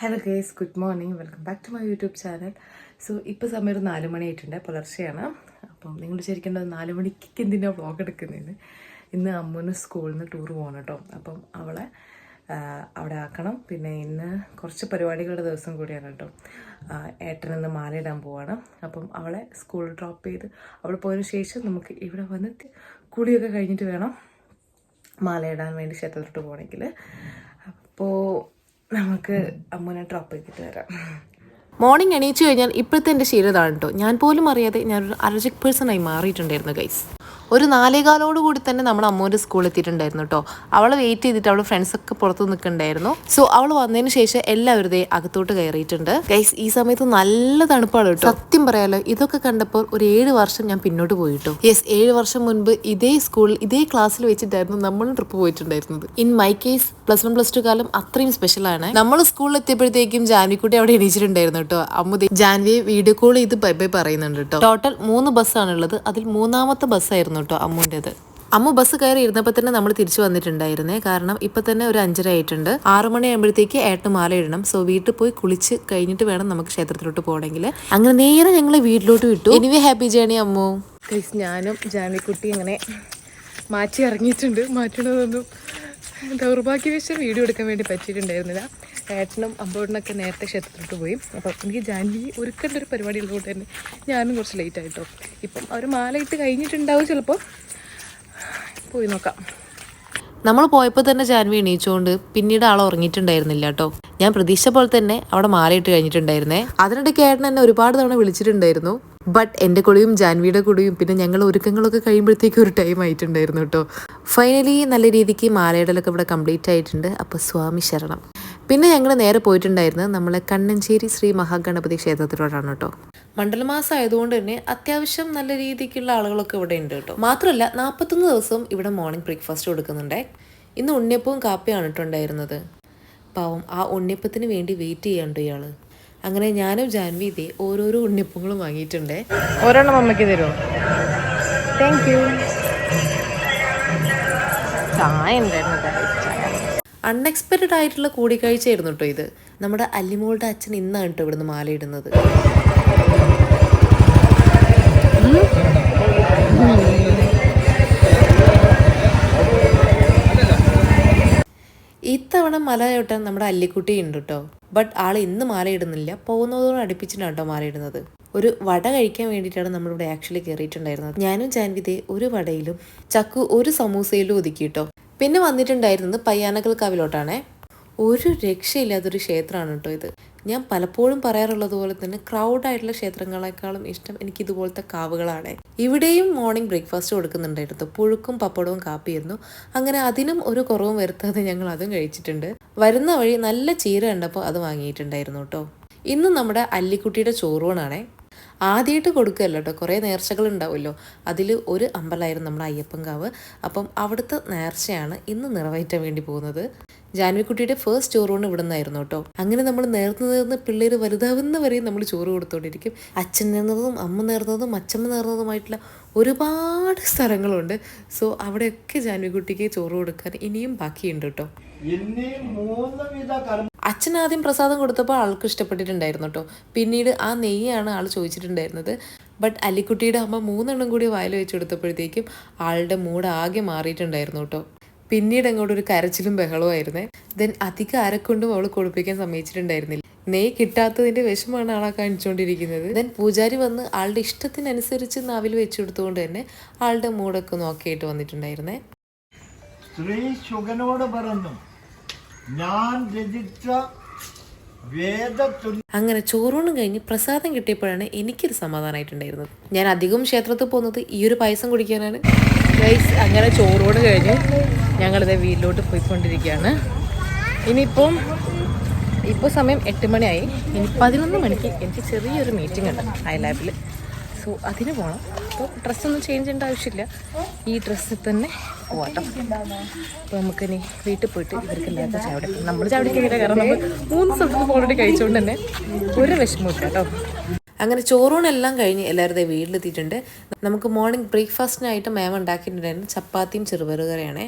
Hello guys good morning welcome back to my YouTube channel so ഇപ്പോൾ സമയം ഒരു നാല് മണിയായിട്ടുണ്ട്. പുലർച്ചെയാണ്. അപ്പം നിങ്ങൾ വിചാരിക്കേണ്ടത് നാല് മണിക്ക് എന്തിനാണ് വ്ളോഗ് എടുക്കുന്നതെന്ന് ഇന്ന് അമ്മുന് സ്കൂളിൽ നിന്ന് ടൂർ പോകണം കേട്ടോ. അപ്പം അവളെ അവിടെ ആക്കണം. പിന്നെ ഇന്ന് കുറച്ച് പരിപാടികളുടെ ദിവസം കൂടിയാണ് കേട്ടോ. ഇന്ന് മാലയിടാൻ പോവാണ്. അപ്പം അവളെ സ്കൂളിൽ ഡ്രോപ്പ് ചെയ്ത് അവിടെ പോയതിനു ശേഷം നമുക്ക് ഇവിടെ വന്നിട്ട് കുളിയൊക്കെ കഴിഞ്ഞിട്ട് വേണം മാലയിടാൻ വേണ്ടി ക്ഷേത്രത്തിലോട്ട് പോകണമെങ്കിൽ അപ്പോൾ നമുക്ക് അമ്മനെ ഡ്രോപ്പ് ചെയ്തിട്ട് വരാം. മോർണിംഗ് എണീച്ചു കഴിഞ്ഞാൽ ഇപ്പോഴത്തെ എന്റെ ശീലതാണ് കേട്ടോ ഞാൻ പോലും അറിയാതെ ഞാനൊരു അലർജിക് പേഴ്സണായി മാറിയിട്ടുണ്ടായിരുന്നു ഗൈസ് ഒരു നാലേകാലോട് കൂടി തന്നെ നമ്മുടെ അമ്മൂന്റെ സ്കൂളിൽ എത്തിയിട്ടുണ്ടായിരുന്നു കേട്ടോ അവൾ വെയിറ്റ് ചെയ്തിട്ട് അവൾ ഫ്രണ്ട്സ് ഒക്കെ പുറത്ത് നിൽക്കുന്നുണ്ടായിരുന്നു. സോ അവൾ വന്നതിന് ശേഷം എല്ലാവരും അകത്തോട്ട് കയറിയിട്ടുണ്ട്. ഗൈസ് ഈ സമയത്ത് നല്ല തണുപ്പാണ് കേട്ടോ സത്യം പറയാലോ ഇതൊക്കെ കണ്ടപ്പോൾ ഒരു ഏഴ് വർഷം ഞാൻ പിന്നോട്ട് പോയിട്ടു യെസ് ഏഴ് വർഷം മുൻപ് ഇതേ സ്കൂളിൽ ഇതേ ക്ലാസ്സിൽ വെച്ചിട്ടായിരുന്നു നമ്മളും ട്രിപ്പ് പോയിട്ടുണ്ടായിരുന്നത്. In my case plus one plus two കാലം അത്രയും സ്പെഷ്യലാണ് നമ്മൾ സ്കൂളിൽ എത്തിയപ്പോഴത്തേക്കും ജാൻവിക്കുട്ടി അവിടെ എണീച്ചിട്ടുണ്ടായിരുന്നു കേട്ടോ അമ്മ ജാൻവിയെ വീഡിയോ കോൾ ചെയ്ത് ബൈ ബൈ പറയുന്നുണ്ട് കേട്ടോ ടോട്ടൽ മൂന്ന് ബസ്സാണുള്ളത് അതിൽ മൂന്നാമത്തെ ബസ്സായിരുന്നു കേട്ടോ അമ്മുന്റെത്. അമ്മ ബസ് കയറി ഇരുന്നപ്പോൾ തന്നെ നമ്മൾ തിരിച്ചു വന്നിട്ടുണ്ടായിരുന്നേ. കാരണം ഇപ്പം തന്നെ ഒരു അഞ്ചര ആയിട്ടുണ്ട്. ആറു മണി ആകുമ്പോഴത്തേക്ക് ഏട്ടന് മാല ഇടണം. സോ വീട്ടിൽ പോയി കുളിച്ച് കഴിഞ്ഞിട്ട് വേണം നമുക്ക് ക്ഷേത്രത്തിലോട്ട് പോകണമെങ്കിൽ അങ്ങനെ നേരെ ഞങ്ങൾ വീട്ടിലോട്ട് വിട്ടു. Anyway happy journey Ammu. ഞാനും ജാമിക്കുട്ടി അങ്ങനെ മാറ്റി ഇറങ്ങിയിട്ടുണ്ട്. മാറ്റണതൊന്നും ദൗർഭാഗ്യവശം വീഡിയോ എടുക്കാൻ വേണ്ടി പറ്റിയിട്ടുണ്ടായിരുന്നില്ല. ഏട്ടനും അമ്പോടിനൊക്കെ നേരത്തെ ക്ഷേത്രത്തിലോട്ട് പോയി. അപ്പം എനിക്ക് ജാൻവി ഒരുക്കേണ്ട ഒരു പരിപാടി ഉള്ളതുകൊണ്ട് തന്നെ ഞാനും കുറച്ച് ലേറ്റ് ആയിട്ടോ. ഇപ്പം അവർ മാല ഇട്ട് കഴിഞ്ഞിട്ടുണ്ടാവും ചിലപ്പോൾ. പോയി നോക്കാം. നമ്മൾ പോയപ്പോൾ തന്നെ ജാൻവി എണീച്ചുകൊണ്ട് പിന്നീട് ആൾ ഉറങ്ങിയിട്ടുണ്ടായിരുന്നില്ല കേട്ടോ. ഞാൻ പ്രതീക്ഷ പോലെ തന്നെ അവിടെ മാറിയിട്ട് കഴിഞ്ഞിട്ടുണ്ടായിരുന്നേ. അതിനിടയ്ക്ക് ഏട്ടൻ എന്നെ ഒരുപാട് തവണ വിളിച്ചിട്ടുണ്ടായിരുന്നു. ബട്ട് എന്റെ കുളിയും ജാൻവിയുടെ കുളിയും പിന്നെ ഞങ്ങൾ ഒരുക്കങ്ങളൊക്കെ കഴിയുമ്പോഴത്തേക്കും ഒരു ടൈം ആയിട്ടുണ്ടായിരുന്നു കേട്ടോ. ഫൈനലി നല്ല രീതിക്ക് മാലയിടലൊക്കെ ഇവിടെ കംപ്ലീറ്റ് ആയിട്ടുണ്ട്. അപ്പോൾ സ്വാമി ശരണം. പിന്നെ ഞങ്ങൾ നേരെ പോയിട്ടുണ്ടായിരുന്നത് നമ്മളെ കണ്ണഞ്ചേരി ശ്രീ മഹാഗണപതി ക്ഷേത്രത്തിലോട്ടാണ് കേട്ടോ. മണ്ഡലമാസം ആയതുകൊണ്ട് തന്നെ അത്യാവശ്യം നല്ല രീതിക്കുള്ള ആളുകളൊക്കെ ഇവിടെ ഉണ്ട് കേട്ടോ. മാത്രമല്ല നാൽപ്പത്തൊന്ന് ദിവസവും ഇവിടെ മോർണിംഗ് ബ്രേക്ക്ഫാസ്റ്റ് കൊടുക്കുന്നുണ്ടേ. ഇന്ന് ഉണ്ണിയപ്പവും കാപ്പിയാണ് ഇട്ടുണ്ടായിരുന്നത് പാവം ആ ഉണ്ണിയപ്പത്തിന് വേണ്ടി വെയിറ്റ് ചെയ്യാണ്ട് ഇയാൾ. അങ്ങനെ ഞാനും ജാൻവി ഇതേ ഓരോരോ ഉണ്ണിയപ്പങ്ങളും വാങ്ങിയിട്ടുണ്ടേ. ഒരെണ്ണം അമ്മയ്ക്ക് തരുമോ താങ്ക് യു ചായ ഉണ്ടായിരുന്നു. അൺഎക്സ്പെക്റ്റഡ് ആയിട്ടുള്ള കൂടിക്കാഴ്ചയായിരുന്നു കേട്ടോ ഇത്. നമ്മുടെ അല്ലിമോളുടെ അച്ഛൻ ഇന്നാണ് കേട്ടോ ഇവിടുന്ന് മാലയിടുന്നത്. ഇത്തവണ മല ചവിട്ടാൻ നമ്മുടെ അല്ലിക്കുട്ടി ഉണ്ട് കേട്ടോ ബട്ട് ആൾ ഇന്ന് മാലയിടുന്നില്ല. പോകുന്നതോട് അടുപ്പിച്ചിട്ടാണ് കേട്ടോ മാലയിടുന്നത്. ഒരു വട കഴിക്കാൻ വേണ്ടിയിട്ടാണ് നമ്മളിവിടെ ആക്ച്വലി കയറിയിട്ടുണ്ടായിരുന്നത് ഞാനും ജാൻവിതേ ഒരു വടയിലും ചക്കു ഒരു സമൂസയിലും ഒതുക്കി കേട്ടോ പിന്നെ വന്നിട്ടുണ്ടായിരുന്നത് പയ്യാനക്കൽ കാവിലോട്ടാണേ. ഒരു രക്ഷയില്ലാത്തൊരു ക്ഷേത്രമാണ് കേട്ടോ ഇത്. ഞാൻ പലപ്പോഴും പറയാറുള്ളത് പോലെ തന്നെ ക്രൗഡ് ആയിട്ടുള്ള ക്ഷേത്രങ്ങളെക്കാളും ഇഷ്ടം എനിക്ക് ഇതുപോലത്തെ കാവുകളാണ്. ഇവിടെയും മോർണിംഗ് ബ്രേക്ക്ഫാസ്റ്റ് കൊടുക്കുന്നുണ്ടായിരുന്നു. പുഴുക്കും പപ്പടവും കാപ്പിയായിരുന്നു. അങ്ങനെ അതിനും ഒരു കുറവും വരുത്താതെ ഞങ്ങൾ അതും കഴിച്ചിട്ടുണ്ട്. വരുന്ന വഴി നല്ല ചീര കണ്ടപ്പോൾ അത് വാങ്ങിയിട്ടുണ്ടായിരുന്നു കേട്ടോ. ഇന്ന് നമ്മുടെ അല്ലിക്കുട്ടിയുടെ ചോറൂണാണേ. ആദ്യമായിട്ട് കൊടുക്കുകയല്ല കേട്ടോ. കുറേ നേർച്ചകൾ ഉണ്ടാവുമല്ലോ അതിൽ ഒരു അമ്പലമായിരുന്നു നമ്മുടെ അയ്യപ്പൻകാവ്. അപ്പം അവിടുത്തെ നേർച്ചയാണ് ഇന്ന് നിറവേറ്റാൻ വേണ്ടി പോകുന്നത്. ജാൻവിക്കുട്ടിയുടെ ഫസ്റ്റ് ചോറൂണ് ഇവിടെ നിന്നായിരുന്നു കേട്ടോ. അങ്ങനെ നമ്മൾ നേർന്ന് നേർന്ന് പിള്ളേർ വലുതാവുന്ന വരെയും നമ്മൾ ചോറ് കൊടുത്തോണ്ടിരിക്കും. അച്ഛൻ നേർന്നതും അമ്മ നേർന്നതും അച്ഛമ്മ നേർന്നതുമായിട്ടുള്ള ഒരുപാട് സ്ഥലങ്ങളുണ്ട്. സോ അവിടെയൊക്കെ ജാൻവിക്കുട്ടിക്ക് ചോറ് കൊടുക്കാൻ ഇനിയും ബാക്കിയുണ്ട് കേട്ടോ. അച്ഛൻ ആദ്യം പ്രസാദം കൊടുത്തപ്പോൾ ആൾക്ക് ഇഷ്ടപ്പെട്ടിട്ടുണ്ടായിരുന്നു കേട്ടോ. പിന്നീട് ആ നെയ്യാണ് ആൾ ചോദിച്ചിട്ടുണ്ടായിരുന്നത്. ബട്ട് അലിക്കുട്ടിയുടെ അമ്മ മൂന്നെണ്ണം കൂടി വായിൽ വെച്ച് കൊടുത്തപ്പോഴത്തേക്കും ആളുടെ മൂഡ് ആകെ മാറിയിട്ടുണ്ടായിരുന്നു കേട്ടോ. പിന്നീട് അങ്ങോട്ട് ഒരു കരച്ചിലും ബഹളവും ആയിരുന്നേ. ദെൻ അധികം ആരെക്കൊണ്ടും അവൾ കൊടുപ്പിക്കാൻ സമ്മതിച്ചിട്ടുണ്ടായിരുന്നില്ല. നെയ്യ് കിട്ടാത്തതിന്റെ വിഷമാണ് ആളെ കാണിച്ചുകൊണ്ടിരിക്കുന്നത്. ദെൻ പൂജാരി വന്ന് ആളുടെ ഇഷ്ടത്തിനനുസരിച്ച് നാവിൽ വെച്ചു കൊടുത്തുകൊണ്ട് തന്നെ ആളുടെ മൂഡൊക്കെ നോക്കിയിട്ട് വന്നിട്ടുണ്ടായിരുന്നേ. സ്ത്രീ ശുഗനോട് പറഞ്ഞു ഞാൻ രചിച്ച അങ്ങനെ ചോറൂണും കഴിഞ്ഞ് പ്രസാദം കിട്ടിയപ്പോഴാണ് എനിക്കൊരു സമാധാനമായിട്ടുണ്ടായിരുന്നത് ഞാൻ അധികം ക്ഷേത്രത്തിൽ പോകുന്നത് ഈ ഒരു പായസം കുടിക്കാനാണ്. ഗൈസ് അങ്ങനെ ചോറൂണ് കഴിഞ്ഞ് ഞങ്ങളിത് വീട്ടിലോട്ട് പോയിക്കൊണ്ടിരിക്കുകയാണ്. ഇനിയിപ്പം ഇപ്പോൾ സമയം എട്ട് മണിയായി. ഇനി പതിനൊന്ന് മണിക്ക് എനിക്ക് ചെറിയൊരു മീറ്റിംഗ് ഉണ്ട്. ഐ ലാബിൽ സോ അതിന് പോകണം അപ്പോൾ ഡ്രസ്സൊന്നും ചേഞ്ച് ചെയ്യേണ്ട ആവശ്യമില്ല. ഈ ഡ്രസ്സിൽ തന്നെ പോകട്ടെ അപ്പോൾ നമുക്കിനി വീട്ടിൽ പോയിട്ട് ഇവർക്ക് ഇല്ലാത്ത ചാവിടെ നമ്മൾ ചായ കുടിക്കുന്നില്ല കാരണം നമ്മൾ മൂന്ന് സ്ഥലത്ത് ഓൾറെഡി കഴിച്ചുകൊണ്ട് തന്നെ ഒരു വിഷമമില്ല കേട്ടോ. അങ്ങനെ ചോറൂണെല്ലാം കഴിഞ്ഞ് എല്ലാവരും ദേ വീട്ടിലെത്തിയിട്ടുണ്ട്. നമുക്ക് മോർണിംഗ് ബ്രേക്ക്ഫാസ്റ്റിനായിട്ട് മാം ഉണ്ടാക്കിയിട്ടുണ്ടായിരുന്നു. ചപ്പാത്തിയും ചെറുപയറുകറിയാണേ.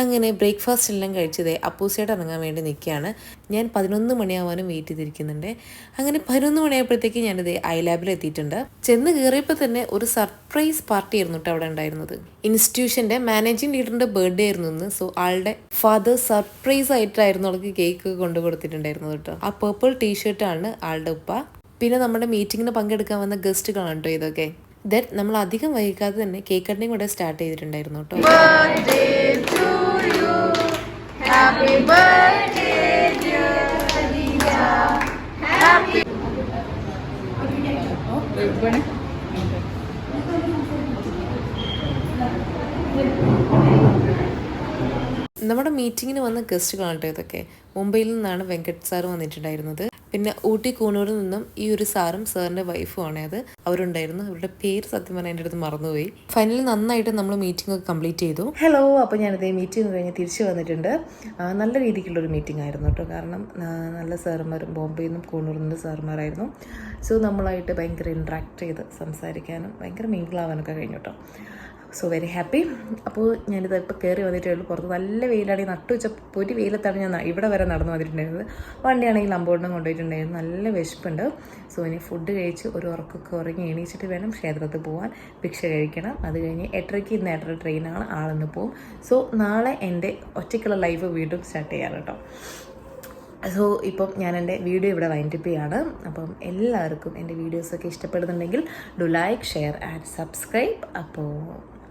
അങ്ങനെ ബ്രേക്ക്ഫാസ്റ്റ് എല്ലാം കഴിച്ചതേ അപ്പൂസയായിട്ട് ഇറങ്ങാൻ വേണ്ടി നിൽക്കുകയാണ്. ഞാൻ പതിനൊന്ന് മണിയാവാനും വെയിറ്റ് ചെയ്തിരിക്കുന്നുണ്ട്. അങ്ങനെ പതിനൊന്ന് മണിയായപ്പോഴത്തേക്ക് ഞാനിത് ഐ ലാബിൽ എത്തിയിട്ടുണ്ട്. ചെന്ന് കയറിയപ്പോൾ തന്നെ ഒരു സർപ്രൈസ് പാർട്ടി ആയിരുന്നു അവിടെ ഉണ്ടായിരുന്നത്. ഇൻസ്റ്റിറ്റ്യൂഷന്റെ മാനേജിങ് ലീഡറിന്റെ ബർത്ത്ഡേ ആയിരുന്നു ഇന്ന്. സോ ആളുടെ ഫാദർ സർപ്രൈസ് ആയിട്ടായിരുന്നു അവൾക്ക് കേക്ക് കൊണ്ടു കൊടുത്തിട്ടുണ്ടായിരുന്നത് കേട്ടോ. ആ പേർപ്പിൾ ടീഷർട്ടാണ് ആളുടെ ഉപ്പ. പിന്നെ നമ്മുടെ മീറ്റിങ്ങിന് പങ്കെടുക്കാൻ വന്ന ഗസ്റ്റുകളാണ് കേട്ടോ ഇതൊക്കെ. ദെൻ നമ്മൾ അധികം വൈകാതെ തന്നെ കേക്ക് കട്ടിങ് കൂടെ സ്റ്റാർട്ട് ചെയ്തിട്ടുണ്ടായിരുന്നു കേട്ടോ. നമ്മുടെ മീറ്റിങ്ങിന് വന്ന ഗസ്റ്റുകളാണ് കേട്ടോ ഇതൊക്കെ. മുംബൈയിൽ നിന്നാണ് വെങ്കട് സാർ വന്നിട്ടുണ്ടായിരുന്നത്. പിന്നെ ഊട്ടി കൂനൂരിൽ നിന്നും ഈ ഒരു സാറും സാറിന്റെ വൈഫും ആണ് അത്. അവരുണ്ടായിരുന്നു. അവരുടെ പേര് സത്യം പറഞ്ഞാൽ എന്റെ അടുത്ത് മറന്നുപോയി. ഫൈനലി നന്നായിട്ട് നമ്മൾ മീറ്റിംഗ് ഒക്കെ കംപ്ലീറ്റ് ചെയ്തു. ഹലോ അപ്പോൾ ഇതേ മീറ്റിംഗ് കഴിഞ്ഞ് തിരിച്ചു വന്നിട്ടുണ്ട്. നല്ല നല്ല രീതിക്കുള്ളൊരു മീറ്റിംഗ് ആയിരുന്നു കേട്ടോ. കാരണം നല്ല സാറുമാരും ബോംബെയിൽ നിന്നും കൂണൂരിൽ നിന്നും സാറുമാരായിരുന്നു. സോ നമ്മളായിട്ട് ഭയങ്കര ഇൻട്രാക്ട് ചെയ്ത് സംസാരിക്കാനും ഭയങ്കര മിങ്കിളാവാനൊക്കെ കഴിഞ്ഞു കേട്ടോ. സോ വെരി ഹാപ്പി അപ്പോൾ ഞാനിത് ഇപ്പോൾ കയറി വന്നിട്ടേ ഉള്ളൂ. പുറത്ത് നല്ല വെയിലാണെങ്കിൽ നട്ടു വെച്ച പൊരി വെയിലത്താണ് ഞാൻ ഇവിടെ വരെ നടന്നു വന്നിട്ടുണ്ടായിരുന്നത്. വണ്ടിയാണെങ്കിൽ അമ്പോടിനും കൊണ്ടുപോയിട്ടുണ്ടായിരുന്നു. നല്ല വിശപ്പുണ്ട്. സോ ഇനി ഫുഡ് കഴിച്ച് ഒരു ഉറക്കൊക്കെ ഉറങ്ങി എണീച്ചിട്ട് വേണം ക്ഷേത്രത്തിൽ പോകാൻ ഭിക്ഷ കഴിക്കണം. അത് കഴിഞ്ഞ് എട്ടരയ്ക്ക് ഇന്ന് എട്ടര ട്രെയിനാണ് ആളെന്ന് പോകും സോ നാളെ എന്റെ ഒറ്റയ്ക്കുള്ള ലൈഫ് വീണ്ടും സ്റ്റാർട്ട് ചെയ്യാറ് കേട്ടോ. സോ ഇപ്പം ഞാൻ എന്റെ വീഡിയോ ഇവിടെ വൈൻഡപ്പ് ചെയ്യാണ്. അപ്പം എല്ലാവർക്കും എന്റെ വീഡിയോസൊക്കെ ഇഷ്ടപ്പെടുന്നുണ്ടെങ്കിൽ do like share and subscribe അപ്പോൾ